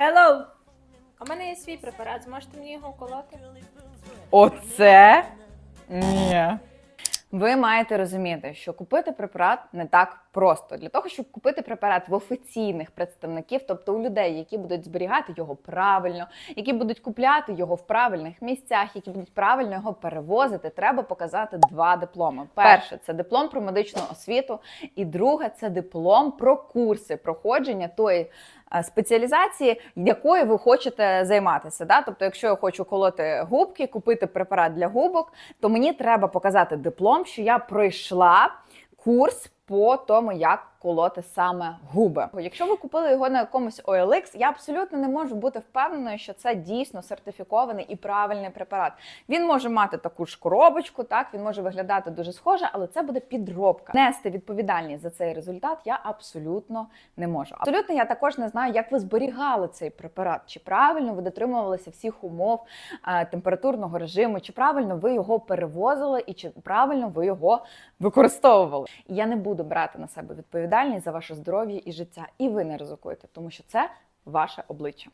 Hello! У мене є свій препарат, зможете мені його колоти? Оце ні. Ви маєте розуміти, що купити препарат не так просто. Для того, щоб купити препарат в офіційних представників, тобто у людей, які будуть зберігати його правильно, які будуть купляти його в правильних місцях, які будуть правильно його перевозити, треба показати два дипломи. Перше це диплом про медичну освіту, і друге це диплом про курси проходження тої спеціалізації, якою ви хочете займатися. Да? Тобто, якщо я хочу колоти губки, купити препарат для губок, то мені треба показати диплом, що я пройшла курс по тому, як колоти саме губи. Якщо ви купили його на якомусь OLX, я абсолютно не можу бути впевненою, що це дійсно сертифікований і правильний препарат. Він може мати таку ж коробочку, так він може виглядати дуже схоже, але це буде підробка. Нести відповідальність за цей результат я абсолютно не можу. Абсолютно я також не знаю, як ви зберігали цей препарат, чи правильно ви дотримувалися всіх умов е, температурного режиму, чи правильно ви його перевозили, і чи правильно ви його використовували. Я не буду брати на себе відповідальність за ваше здоров'я і життя, і ви не ризикуєте, тому що це ваше обличчя.